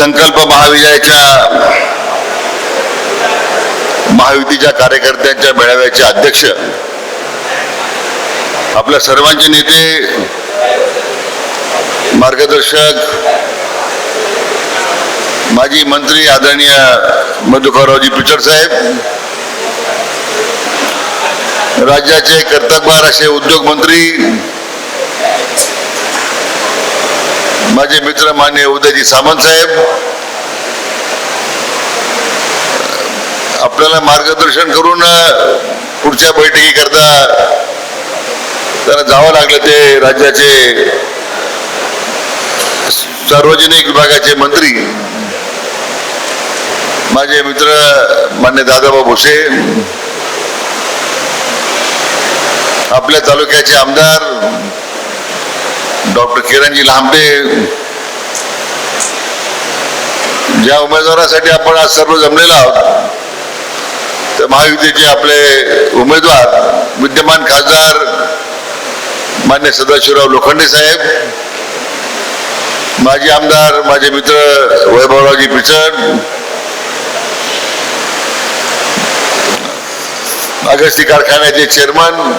संकल्प महाविजयाच्या महायुतीच्या कार्यकर्त्यांच्या मेळाव्याचे अध्यक्ष आपल्या सर्वांचे नेते मार्गदर्शक माजी मंत्री आदरणीय मधुकररावजी पिचड साहेब राज्याचे कर्तबगार असे उद्योग मंत्री माझे मित्र मान्य उदयजी सामंत साहेब. आपल्याला मार्गदर्शन करून पुढच्या बैठकीकरता त्यांना जावं लागलं ते राज्याचे सार्वजनिक विभागाचे मंत्री. माझे मित्र मान्य दादाबा भुसे आपल्या तालुक्याचे आमदार डॉक्टर किरणजी लांबे. ज्या उमेदवारासाठी आपण आज सर्व जमलेलो आहोत तर महायुतीचे आपले उमेदवार विद्यमान खासदार मान्य सदाशिवराव लोखंडे साहेब माजी आमदार माझे मित्र वैभवरावजी पिचड अगस्ती कारखान्याचे चेअरमन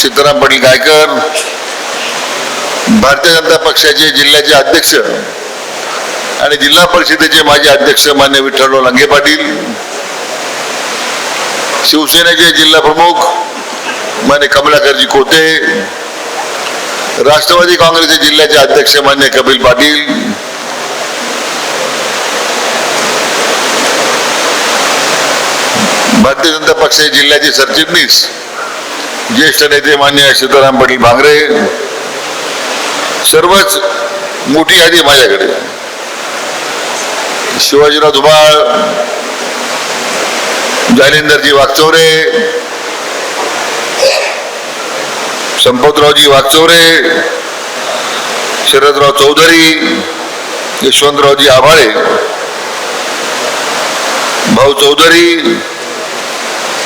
सीताराम पाटील गायकर भारतीय जनता पक्षाचे जिल्ह्याचे अध्यक्ष आणि जिल्हा परिषदेचे माजी अध्यक्ष मान्य विठ्ठलराव लंगे पाटील शिवसेनेचे जिल्हा प्रमुख मान्य कमलाकरजी कोते राष्ट्रवादी काँग्रेसचे जिल्ह्याचे अध्यक्ष मान्य कपिल पाटील भारतीय जनता पक्षाचे जिल्ह्याचे सरचिटणीस ज्येष्ठ नेते मान्य सीताराम पाटील भांगरे सर्वच मोठी यादी माझ्याकडे. शिवाजीराव धुमाळ जालिंदरजी वागचौरे संपतरावजी वागचौरे शरदराव चौधरी यशवंतरावजी आभाळे भाऊ चौधरी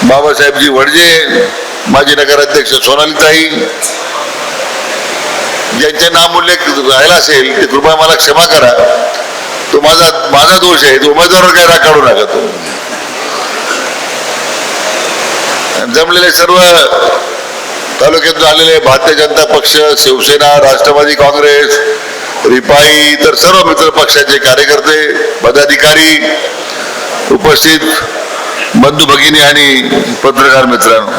बाबासाहेबजी वडजे माजी नगराध्यक्ष सोनालीताई ज्यांचे नाम उल्लेख राहिला असेल ते कृपया मला क्षमा करा. तो माझा माझा दोष आहे तो उमेदवारावर काय राग काढू नका तो. जमलेले सर्व तालुक्यातून आलेले भारतीय जनता पक्ष शिवसेना राष्ट्रवादी काँग्रेस रिपाई तर सर्व मित्र पक्षाचे कार्यकर्ते पदाधिकारी उपस्थित बंधू भगिनी आणि पत्रकार मित्रांनो.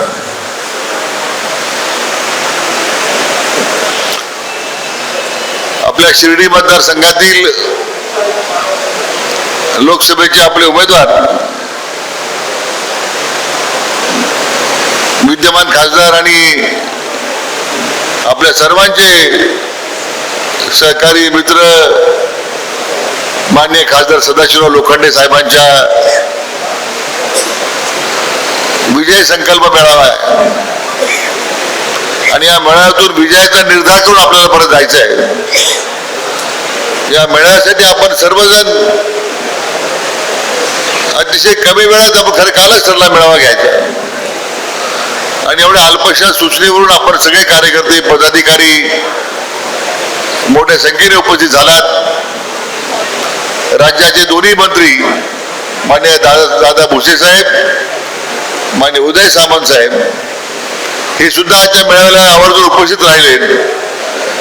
आपल्या शिर्डी मतदारसंघातील लोकसभेचे आपले उमेदवार विद्यमान खासदार आणि आपल्या सर्वांचे सहकारी मित्र मान्य खासदार सदाशिवराव लोखंडे साहेबांच्या विजय संकल्प मेळावा आहे. आणि या मेळाव्यातून विजयाचा निर्धार करून आपल्याला परत जायचं आहे या मेळ्यासाठी आपण सर्वजण अतिशय कमी वेळात आपण खरं कालच ठरला मेळावा घ्यायचा. आणि एवढ्या अल्पशा सूचनेवरून आपण सगळे कार्यकर्ते पदाधिकारी मोठ्या संख्येने उपस्थित झालात. राज्याचे दोन्ही मंत्री मान्य दादा दादा भुसे साहेब मान्य उदय सामंत साहेब हे सुद्धा आजच्या मेळाव्याला आवर्जून उपस्थित राहिले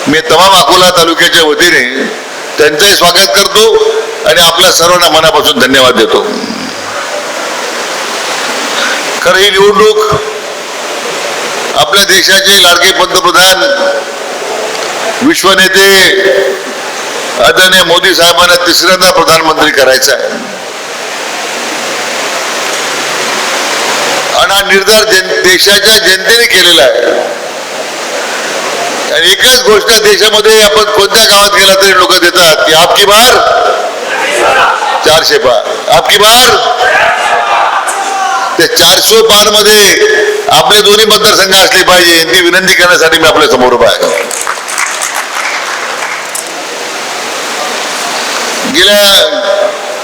मी तमाम अकोला तालुक्याच्या वतीने त्यांचंही स्वागत करतो आणि आपल्या सर्वांना मनापासून धन्यवाद देतो. खरं ही निवडणूक आपल्या देशाचे लाडके पंतप्रधान विश्वनेते आदरणीय मोदी साहेबांना तिसऱ्यांदा प्रधानमंत्री करायचा आहे. आणि हा निर्धार जन देशाच्या जनतेने केलेला आहे. आणि एकच गोष्ट देशामध्ये आपण कोणत्या गावात गेला तरी लोक देतात आपकी बार। चारशे पार आपकी बार। ते चारशे पारमध्ये आपले दोन्ही मतदारसंघ असले पाहिजे ती विनंती करण्यासाठी मी आपल्यासमोर उभा आहे. गेल्या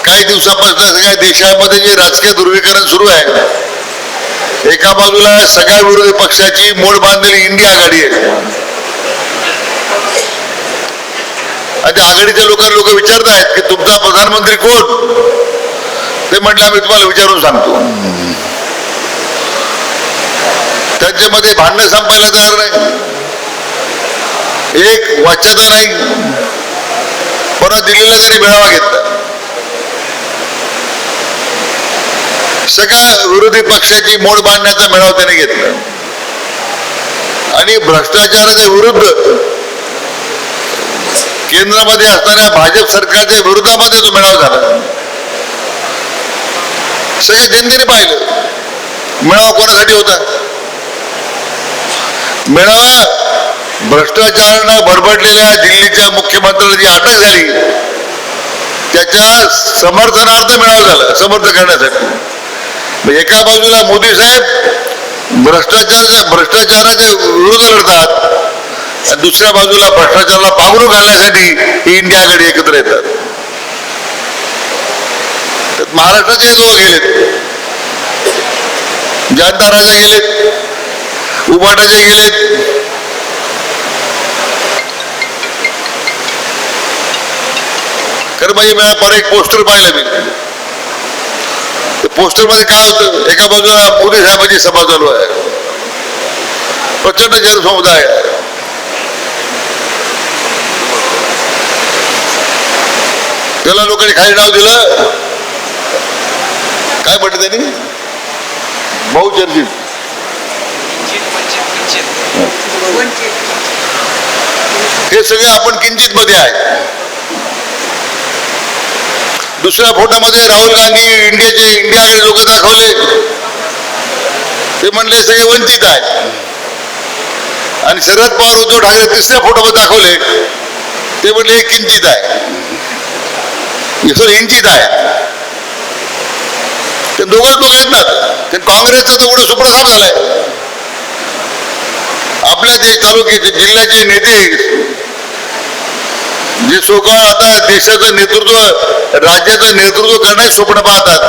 काही दिवसापासून सगळ्या देशामध्ये जे राजकीय ध्रुवीकरण सुरू आहे एका बाजूला सगळ्या विरोधी पक्षाची मोड बांधलेली इंडिया आघाडी आहे. आणि त्या आघाडीच्या लोकांना लोक विचारत आहेत की तुमचा प्रधानमंत्री कोण? ते म्हटलं आम्ही तुम्हाला विचारून सांगतो. त्यांच्यामध्ये भांडणं संपायला तयार नाही. एक वाच्यता नाही. परत दिल्लीला त्यांनी मेळावा घेतला. सगळ्या विरोधी पक्षाची मोड बांधण्याचा मेळावा त्याने घेतला. आणि भ्रष्टाचाराच्या विरुद्ध केंद्रामध्ये असणाऱ्या भाजप सरकारच्या विरोधामध्ये तो मेळावा झाला. सगळ्या जनतेने पाहिलं. मेळावा कोणासाठी होता? मेळावा भ्रष्टाचारानं बडबडलेल्या दिल्लीच्या मुख्यमंत्र्याला जी अटक झाली त्याच्या समर्थनार्थ मेळावा झाला समर्थ करण्यासाठी. एका बाजूला मोदी साहेब भ्रष्टाचाराच्या भ्रष्टाचाराच्या विरोधात लढतात. आणि दुसऱ्या बाजूला भ्रष्टाचाराला पांघरून घालण्यासाठी ही इंडिया आघाडी एकत्र येतात. महाराष्ट्राचे लोक गेलेत. जनता राजा गेलेत. उमाटाचे गेलेत. खरं पाहिजे मला पर एक पोस्टर पाहिलं मी. पोस्टरमध्ये काय होतं? एका बाजूला मोदी साहेबांची सभा चालू आहे. प्रचंड जनसमुदाय आहे. त्याला लोकांनी काय नाव दिलं. काय म्हटलं त्यांनी? बहुचर्चित. हे सगळे आपण किंचित मध्ये आहे. दुसऱ्या फोटोमध्ये राहुल गांधी इंडियाचे इंडियाकडे लोक दाखवले. ते म्हणले सगळे वंचित आहे आणि शरद पवार उद्धव ठाकरे तिसऱ्या फोटोमध्ये दाखवले. ते म्हणले हे किंचित आहे. सॉरी इंचित आहे ते दोघात दोघं ना ते काँग्रेसचा तेवढं पुढे झालंय. आपल्या जे तालुक्याचे जिल्ह्याचे नेते जे सोकाळ आता देशाचं नेतृत्व राज्याचं नेतृत्व करण्याचे स्वप्न पाहतात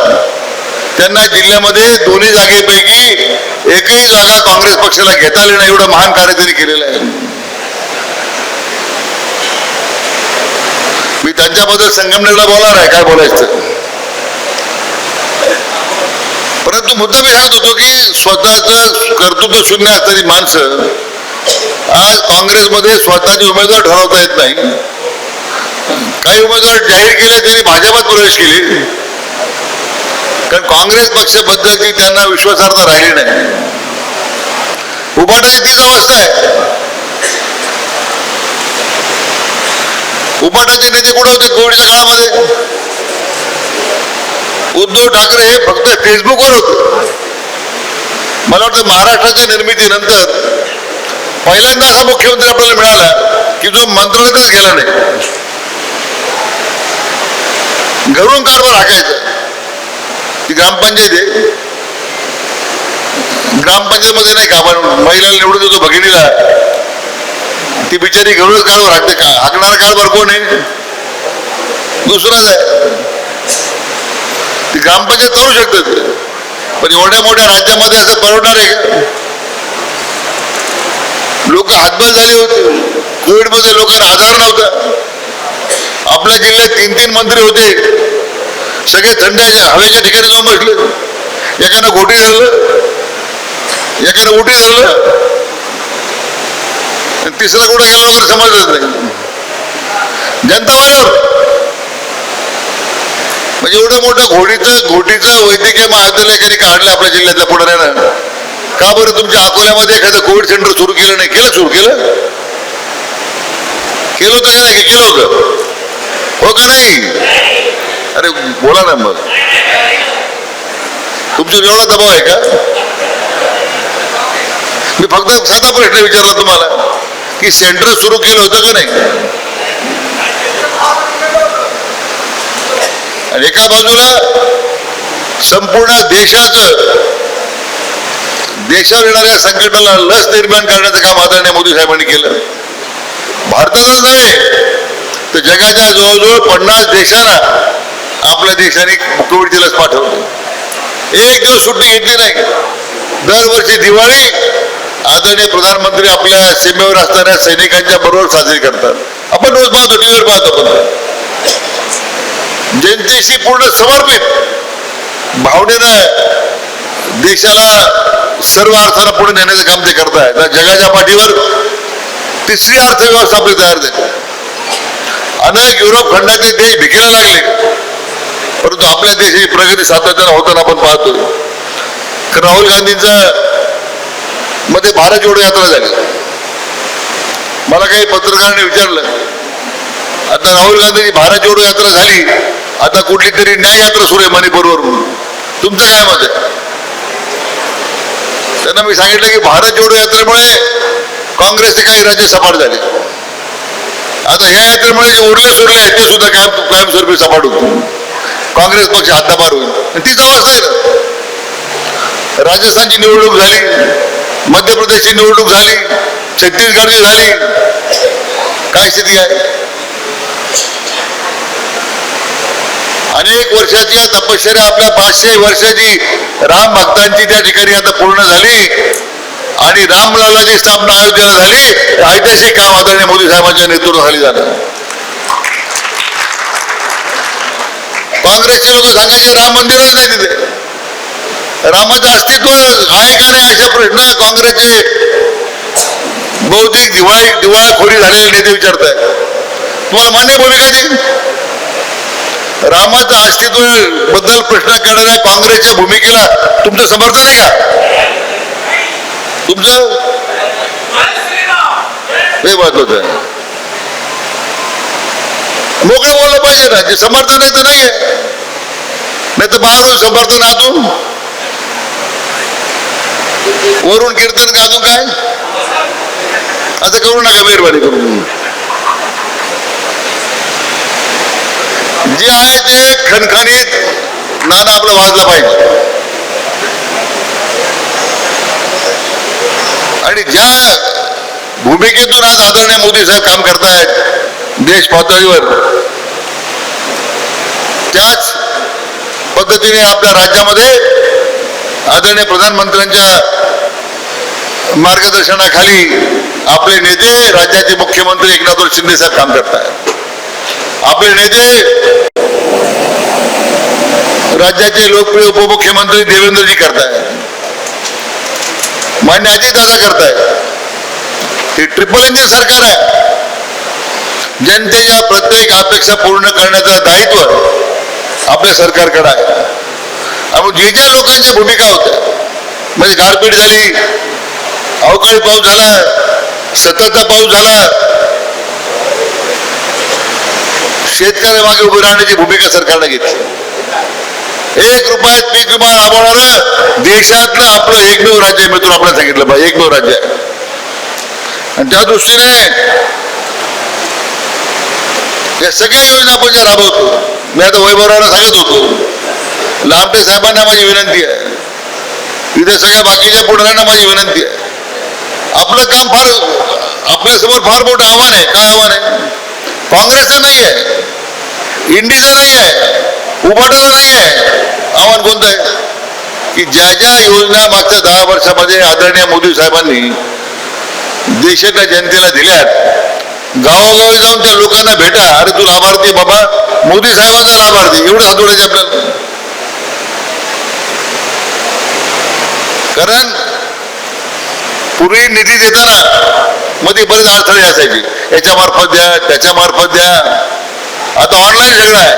त्यांना जिल्ह्यामध्ये दोन्ही जागेपैकी एकही जागा काँग्रेस पक्षाला घेता आली नाही एवढं महान कार्य त्यांनी केलेलं आहे. मी त्यांच्याबद्दल संगमनेरला बोलणार आहे काय बोलायचं? परंतु मुद्दा मी सांगत होतो की स्वतःच कर्तृत्व शून्य असणारी माणसं आज काँग्रेसमध्ये स्वतःचे उमेदवार ठरवता येत नाही. काही उमेदवार जाहीर केले त्यांनी भाजपात प्रवेश केले. कारण काँग्रेस पक्षाबद्दलची त्यांना विश्वासार्हता राहिली नाही. उभाटाची तीच अवस्था आहे. उभाटाचे नेते कुठे होते? कोविडच्या काळामध्ये. उद्धव ठाकरे हे फक्त फेसबुकवर होते. मला वाटतं महाराष्ट्राच्या निर्मितीनंतर पहिल्यांदा असा मुख्यमंत्री आपल्याला मिळाला की जो मंत्रालयातच गेला नाही. घरून कारभार हाकायचा. ती ग्रामपंचायत आहे. ग्रामपंचायतमध्ये नाही का आपण महिलाला निवडून देतो भगिनीला. ती बिचारी घरूनच काढावं लागते का हाकणारा कारभार कोण आहे? दुसराच आहे ती ग्रामपंचायत करू शकतात पण एवढ्या मोठ्या राज्यामध्ये असं परवडणार आहे का? लोक हातबल झाले होते. कोविडमध्ये लोकांना आधार नव्हता. आपल्या जिल्ह्यात तीन तीन मंत्री होते. सगळे थंड्याच्या हवेच्या ठिकाणी जाऊन बसले. एकानं घोटी धरलं. एकानं उठी धरलं. तिसरा कुठं गेला वगैरे समजत. नाही जनता बरोबर म्हणजे एवढं मोठं घोडीचं घोटीचं वैद्यकीय महाविद्यालय काढलं आपल्या जिल्ह्यातल्या पुढाऱ्यानं? का बरं तुमच्या अकोल्यामध्ये एखादं कोविड सेंटर सुरू केलं नाही? केलं सुरू केलं? केलं होतं का नाही केलं होतं हो का नाही? अरे बोला ना मग. तुमच्या एवढा दबाव आहे का? मी फक्त साधा प्रश्न विचारला तुम्हाला. की सेंटर सुरू केलं होतं का नाही? आणि एका बाजूला संपूर्ण देशाचं देशावर येणाऱ्या संकटाला लस निर्माण करण्याचं काम आदरणीय मोदी साहेबांनी केलं. भारतातच नाही तर जगाच्या जवळजवळ पन्नास देशांना आपल्या देशाने कोविडची लस पाठवली. एक दिवस सुट्टी घेतली नाही. दरवर्षी दिवाळी आदरणीय प्रधानमंत्री आपल्या सीमेवर असणाऱ्या सैनिकांच्या बरोबर साजरी करतात. आपण रोज पाहतो टीव्हीवर पाहतो आपण. जनतेशी पूर्ण समर्पित. भावनेनं देशाला सर्व अर्थानं पुढे नेण्याचं काम ते करतायत आज जगाच्या पाठीवर तिसरी अर्थव्यवस्था आपली तयार झाली. अनेक युरोप खंडातले देश भिकेला लागले. परंतु आपल्या देशाची प्रगती सातत्यानं होताना आपण पाहतोय. राहुल गांधींचं मध्ये भारत जोडो यात्रा झाली. मला काही पत्रकारांनी विचारलं आता राहुल गांधी भारत जोडो यात्रा झाली आता कुठली तरी न्याय यात्रा सुरू आहे मणिपूरवरून तुमचं काय मत आहे? त्यांना मी सांगितलं की भारत जोडो यात्रेमुळे काँग्रेसचे काही राज्य सपाट झाले. आता ह्या यात्रेमुळे जे उरले सुरले आहेत ते सुद्धा कायम कायमस्वरूपी सपाट होतो काँग्रेस पक्ष हातापार होईल. तीच अवस्था आहे. ना राजस्थानची निवडणूक झाली. मध्य प्रदेशची निवडणूक झाली छत्तीसगडची झाली. काय स्थिती आहे? अनेक वर्षाची या तपश्चर्या आपल्या पाचशे वर्षाची राम भक्तांची त्या ठिकाणी आता पूर्ण झाली. आणि रामलालाची स्थापना अयोध्येला झाली. ऐतिहासिक काम आदरणीय मोदी साहेबांच्या नेतृत्वाखाली झालं काँग्रेसचे लोक सांगायचे राम मंदिरच नाही तिथे. रामाचं अस्तित्व आहे का नाही अशा प्रश्न काँग्रेसचे? बहुतेक दिवाळी दिवाळखोरी झालेले नेते विचारताय. तुम्हाला मान्य भूमिका ती रामाचं अस्तित्वबद्दल प्रश्न करणाऱ्या काँग्रेसच्या भूमिकेला तुमचं समर्थन आहे का? तुमचं? हे महत्वाचं आहे. मोकळं बोललं पाहिजे ना जे समर्थन आहे तर नाही आहे नाही तर बाहेरून समर्थन आतून वरून कीर्तन का अजून काय? असं करू नका मेहरबानी करून जे आहे ते खणखणीत नाना आपलं वाजलं पाहिजे. आणि ज्या भूमिकेतून आज आदरणीय मोदी साहेब काम करतायत देश पातळीवर त्याच पद्धतीने आपल्या राज्यामध्ये आदरणीय प्रधानमंत्र्यांच्या मार्गदर्शनाखाली आपले नेते राज्याचे मुख्यमंत्री एकनाथ शिंदे साहेब काम करतात आपले नेते राज्याचे लोकप्रिय उपमुख्यमंत्री देवेंद्रजी करतायत. मान्य अजितदादा करतायत. हे ट्रिपल इंजिन सरकार आहे. जनतेच्या प्रत्येक अपेक्षा पूर्ण करण्याचं दायित्व आपल्या सरकारकडे आहे. आणि जे ज्या लोकांच्या भूमिका होत्या. म्हणजे गारपीट झाली अवकाळी पाऊस झाला सततचा पाऊस झाला. शेतकऱ्या मागे उभे राहण्याची भूमिका सरकारने घेतली. एक रुपयात पीक विमा राबवणार देशातलं आपलं एकमेव राज्य आहे मित्र आपल्याला सांगितलं पाहिजे एकमेव राज्य आणि त्या दृष्टीने या सगळ्या योजना आपण ज्या राबवतो मी आता वैभवरावला सांगत होतो लांबे साहेबांना माझी विनंती आहे. इथे सगळ्या बाकीच्या पुढाऱ्यांना माझी विनंती आहे. आपलं काम फार आपल्यासमोर फार मोठं आव्हान आहे. काय आव्हान आहे? काँग्रेसचं नाही आहे. इंडीचं नाही आहे. उभाटाचं नाही आहे. आव्हान कोणतं आहे? की ज्या ज्या योजना मागच्या दहा वर्षामध्ये आदरणीय मोदी साहेबांनी देशाच्या जनतेला दिल्यात गावोगावी जाऊन त्या लोकांना भेटा अरे तू लाभार्थी बाबा मोदी साहेबांचा लाभार्थी. एवढं हात आपल्याला कारण पूर्वी निधी देताना मध्ये बरेच अडथळे असायचे. याच्या मार्फत द्या त्याच्या मार्फत द्या. आता ऑनलाईन सगळं आहे.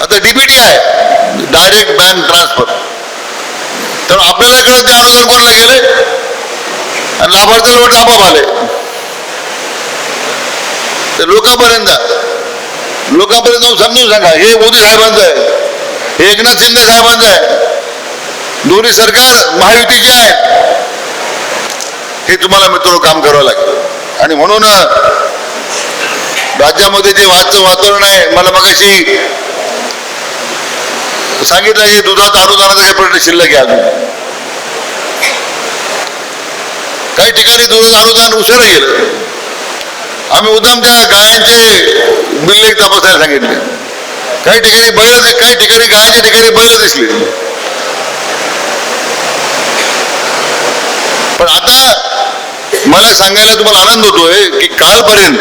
आता डीबीटी आहे. डायरेक्ट बँक ट्रान्सफर तर आपल्याला कळत नाही अनुदान कोणाला गेले? आणि लाभार्थी वाटतं आपोआप आले तर लोकांपर्यंत. जा. लोकांपर्यंत जाऊन समजून सांगा. हे मोदी साहेबांचं आहे. हे एकनाथ शिंदे साहेबांचं आहे. दोन्ही सरकार महायुतीचे आहे. हे तुम्हाला मित्र काम करावं लागेल. आणि म्हणून राज्यामध्ये जे वादचं वातावरण आहे मला मगाशी सांगितलं की दुधाचा अनुदानाचा काही प्रश्न शिल्लक आहे अजून. काही ठिकाणी दुधाचं अनुदान उशिरा गेलं. आम्ही उद्दाम त्या गायांचे बिल्ले तपासायला सांगितले. काही ठिकाणी बैल काही ठिकाणी गायांच्या ठिकाणी बैल दिसली. पण आता मला सांगायला तुम्हाला आनंद होतोय की कालपर्यंत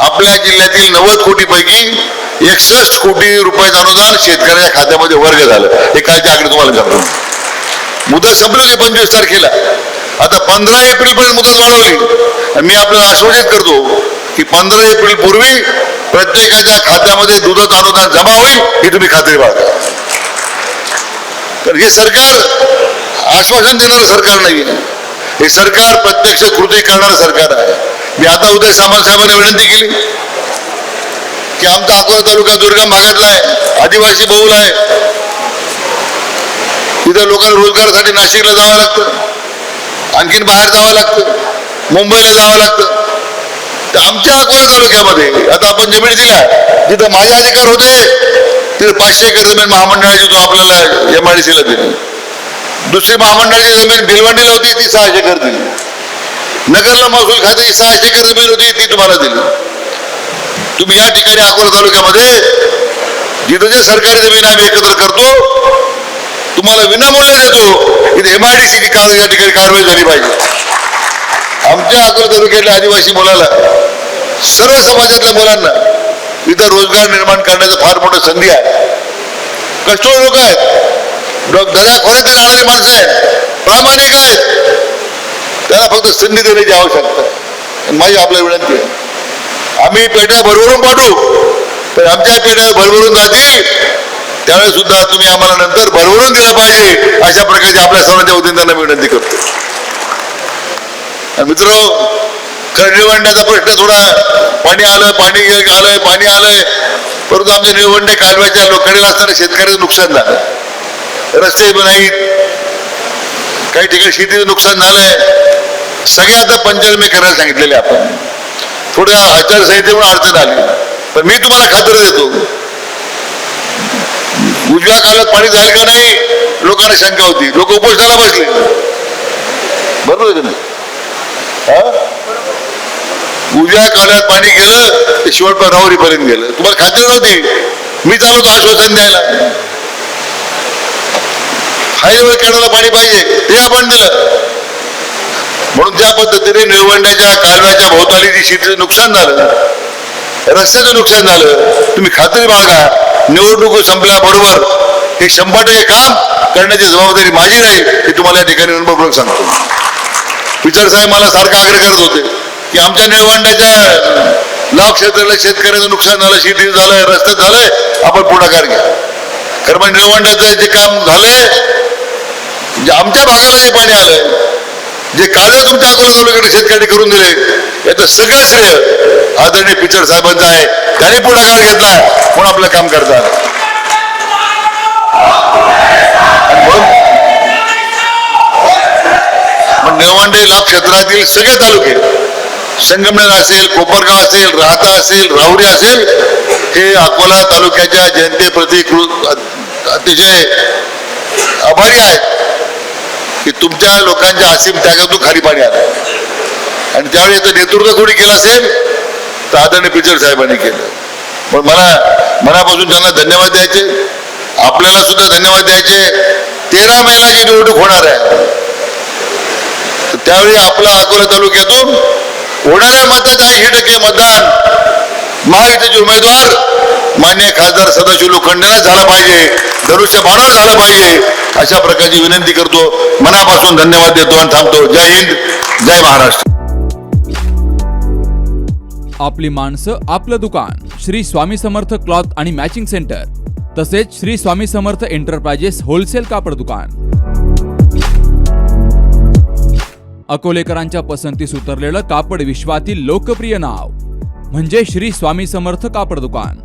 आपल्या जिल्ह्यातील नव्वद कोटी पैकी एकसष्ट कोटी रुपयाचं अनुदान शेतकऱ्याच्या खात्यामध्ये वर्ग झालं. हे कालच्या आकडे तुम्हाला सांगतो मुदत संपली होती पंचवीस तारखेला. आता पंधरा एप्रिल पर्यंत मुदत वाढवली. आणि मी आपल्याला आश्वासित करतो की पंधरा एप्रिल पूर्वी प्रत्येकाच्या खात्यामध्ये दुधाचं अनुदान जमा होईल ही तुम्ही खात्री बाळगा. तर हे सरकार आश्वासन देणारं सरकार नाही हे सरकार प्रत्यक्ष कृती करणारं सरकार आहे. मी आता उदय सामंत साहेबांना विनंती केली की आमचा अकोला तालुका दुर्गम भागातला आहे आदिवासी बहुल आहे. तिथं लोकांना रोजगारासाठी नाशिकला जावं लागतं. आणखीन बाहेर जावं लागतं. मुंबईला जावं लागतं. तर आमच्या अकोला तालुक्यामध्ये आता आपण जमीन दिल्या तिथं माझे अधिकार होते तिथे पाचशे एकर जमीन महामंडळाची तो आपल्याला एम आय डी सीला दिली. दुसरी महामंडळाची जमीन भिलवंडीला होती ती सहाशे कर दिली. नगरला महसूल खात्याची सहाशे एकर जमीन होती ती तुम्हाला दिली. तुम्ही या ठिकाणी अकोला तालुक्यामध्ये जिथं जे सरकारी जमीन आम्ही एकत्र करतो तुम्हाला विनामूल्य देतो इथे एम आय डी सी या ठिकाणी कारवाई झाली पाहिजे. आमच्या अकोला तालुक्यातल्या आदिवासी मुलाला सर्व समाजातल्या मुलांना इथं रोजगार निर्माण करण्याचं फार मोठं संधी आहे. कष्टोळ लोक आहेत. डो- दगाखोऱ्यात जाणारी माणसं आहेत प्रामाणिक आहेत त्याला फक्त संधी देण्याची आवश्यकता आहे. माझी आपल्या विनंती आहे. आम्ही पेट्या भरभरून पाठवू. पण आमच्या पेट्या भरभरून जातील त्यावेळेस सुद्धा तुम्ही आम्हाला नंतर भरभरून दिला पाहिजे. अशा प्रकारची आपल्या सर्वांच्या उद्योगांना मी विनंती करतो. मित्र निळवंड्याचा प्रश्न थोडा पाणी आलं पाणी आलंय पाणी आलंय. परंतु आमच्या निळवंडे कालव्याच्या लोकांनी असणाऱ्या शेतकऱ्याचं नुकसान झालं. रस्ते नाहीत काही ठिकाणी शेतीचं नुकसान झालंय. सगळ्या आता पंचनामे करायला सांगितलेले आपण. थोड्या आचारसंहितेमुळे अडचण आली. पण मी तुम्हाला खात्री देतो. उजव्या काळात पाणी जाईल का नाही लोकांना शंका होती. लोक उपोषणाला बसले. बरोबर आहे की नाही? हा? उजव्या काळात पाणी गेलं ते शेवटपर्यंत राहुरीपर्यंत गेलं. तुम्हाला खात्री नव्हती. मी चालवतो आश्वासन द्यायला. हायवे कॅनला पाणी पाहिजे. ते आपण दिलं म्हणून त्या पद्धतीने निळवंड्याच्या कालव्याच्या भोवताली जी शेतीचं नुकसान झालं रस्त्याचं नुकसान झालं तुम्ही खात्री बाळगा निवडणूक संपल्याबरोबर हे शंभर टक्के काम करण्याची जबाबदारी माझी राहील हे तुम्हाला या ठिकाणी अनुभवपूर्वक सांगतो. पिचड साहेब मला सारखा आग्रह करत होते की आमच्या निळवंड्याच्या लाभ क्षेत्राला शेतकऱ्याचं नुकसान झालं शेती झालंय रस्त्यात झालंय आपण पुढाकार घ्या. खरं म्हणजे निळवंड्याचं जे काम झालंय म्हणजे आमच्या भागाला जे पाणी आलंय जे कालवे तुमच्या अकोला तालुक्याने शेतकरी करून दिले याचं सगळं श्रेय आदरणीय पिचर साहेबांचं आहे. त्यांनी पुढाकार घेतला म्हणून आपलं काम करतात. आणि निळवंडे लाभ क्षेत्रातील सगळे तालुके संगमनेर असेल कोपरगाव असेल राहता असेल राहुरी असेल हे अकोला तालुक्याच्या जनतेप्रती अतिशय आभारी आहेत. की तुमच्या लोकांच्या असीम त्यागातून खाली पाणी आलं. आणि त्यावेळी याचं नेतृत्व कोणी केलं असेल तर आदरणीय पिचड साहेबांनी केलं. पण मला मनापासून त्यांना धन्यवाद द्यायचे. आपल्याला सुद्धा धन्यवाद द्यायचे. तेरा मेला जी निवडणूक होणार आहे. तर त्यावेळी आपला अकोला तालुक्यातून होणाऱ्या मतदार ऐंशी टक्के मतदान महायुतीचे उमेदवार मान्य खासदार सदाशिव लोखंडेला झाला पाहिजे धनुष्य बाणावर झाला पाहिजे अशा प्रकारची विनंती करतो. मनापासून धन्यवाद देतो आणि थांबतो जय हिंद जय महाराष्ट्र. आपली माणसं आपलं दुकान श्री स्वामी समर्थ क्लॉथ आणि मॅचिंग सेंटर तसेच श्री स्वामी समर्थ एंटरप्राइजेस होलसेल कापड दुकान. अकोलेकरांच्या पसंतीस उतरलेलं कापड विश्वातील लोकप्रिय नाव म्हणजे श्री स्वामी समर्थ कापड दुकान.